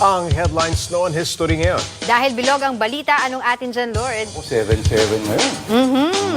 Ang headlines noon history ngayon. Dahil bilog ang balita, anong atin dyan, Lord? O 7-7 ngayon.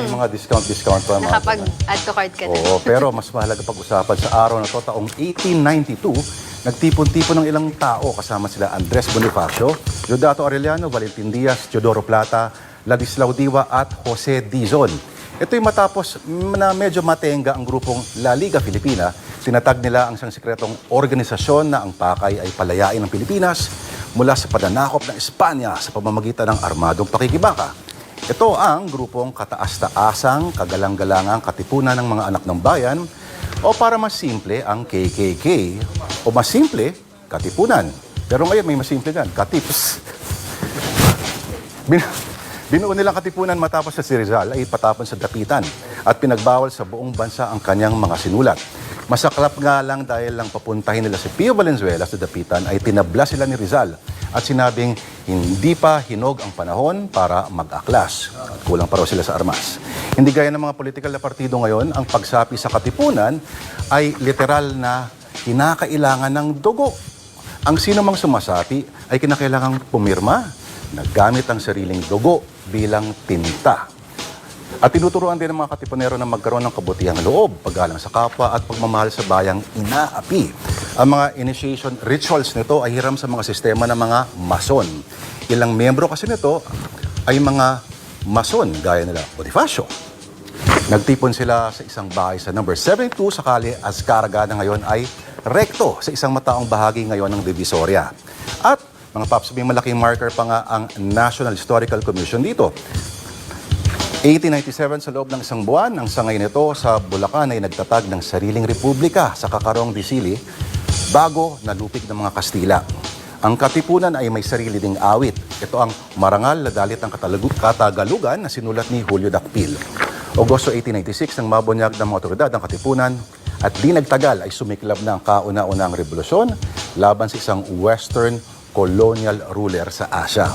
May mga discount-discount pa. mga Nakapag-add to cart ka na. Oo, pero mas mahalaga pag-usapan sa araw na to, taong 1892, nagtipon-tipon ng ilang tao kasama sila Andres Bonifacio, Diodato Arellano, Valentin Diaz, Teodoro Plata, Ladislao Diwa at Jose Dizon. Ito'y matapos na medyo matenga ang grupong La Liga Filipina, tinatag nila ang isang sekretong organisasyon na ang pakay ay palayain ng Pilipinas mula sa pananakop ng Espanya sa pamamagitan ng armadong pakikibaka. Ito ang grupong kataas-taasang, kagalang-galangang katipunan ng mga anak ng bayan o para mas simple ang KKK o mas simple, katipunan. Pero ngayon may mas simple gan, katips. Bin binuo nilang katipunan matapos sa si Rizal ay patapon sa dapitan at pinagbawal sa buong bansa ang kanyang mga sinulat. Masaklap nga lang dahil lang papuntahin nila si Pio Valenzuela sa dapitan ay tinabla sila ni Rizal at sinabing hindi pa hinog ang panahon para mag-aklas. Kulang pa raw sila sa armas. Hindi gaya ng mga political na partido ngayon, ang pagsapi sa katipunan ay literal na kinakailangan ng dugo. Ang sino mang sumasapi ay kinakailangang pumirma na gamit ang sariling dugo bilang tinta. At tinuturuan din ng mga katipunero na magkaroon ng kabutihang loob, paggalang sa kapwa at pagmamahal sa bayang inaapi. Ang mga initiation rituals nito ay hiram sa mga sistema ng mga mason. Ilang membro kasi nito ay mga mason gaya nila Bonifacio. Nagtipon sila sa isang bahay sa number 72 sa Kali Azcaraga na ngayon ay rekto sa isang mataong bahagi ngayon ng Divisoria. At mga paps, may malaking marker pa nga ang National Historical Commission dito. 1897 sa loob ng isang buwan, ang sangay nito sa Bulacan ay nagtatag ng sariling republika sa Kakarong Disili bago nalupig ng mga Kastila. Ang Katipunan ay may sarili ding awit. Ito ang marangal na dalit ng Katagalugan na sinulat ni Julio Dacpil. Agosto 1896 nang mabunyag ng mga otoridad ang Katipunan at di nagtagal ay sumiklab na ang kauna-unang revolusyon laban sa isang Western colonial ruler sa Asia.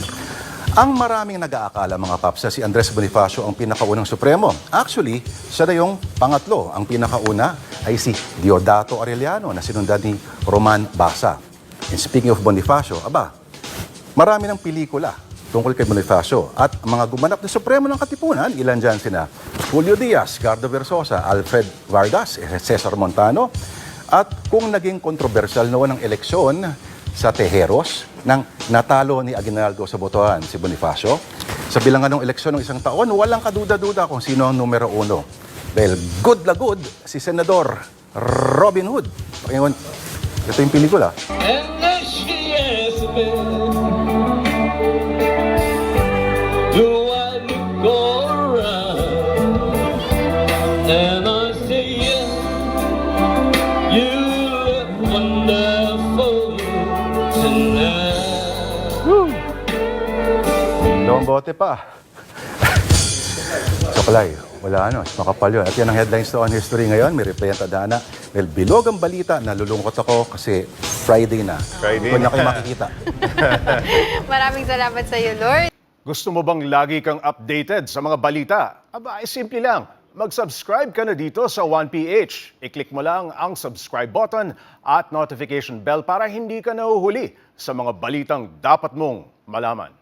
Ang maraming nag-aakala mga paps si Andres Bonifacio ang pinakaunang supremo. Actually, siya na yung pangatlo. Ang pinakauna ay si Diodato Arellano na sinundan ni Roman Basa. And speaking of Bonifacio, aba, marami ng pelikula tungkol kay Bonifacio. At mga gumanap na supremo ng Katipunan, ilan dyan sina Julio Diaz, Gardo Versosa, Alfred Vargas, Cesar Montano. At kung naging kontrobersyal noon ang eleksyon sa Tejeros nang natalo ni Aguinaldo sa botohan si Bonifacio. Sa bilangan ng eleksyon ng isang taon, walang kaduda-duda kung sino ang numero uno. Dahil good na good si Senador Robin Hood. Ngayon, ito yung pelikula. And then she asked me, Do Dalawang bote pa. Saklay, wala ano, makapal yun. At yan ang headlines to on history ngayon. May replay at adana. Well, bilog ang balita. Nalulungkot ako kasi Friday na. Friday Hindi na. na kayo makikita. Maraming salamat sa iyo, Lord. Gusto mo bang lagi kang updated sa mga balita? Aba, ay simple lang. Mag-subscribe ka na dito sa 1PH. I-click mo lang ang subscribe button at notification bell para hindi ka nahuhuli sa mga balitang dapat mong malaman.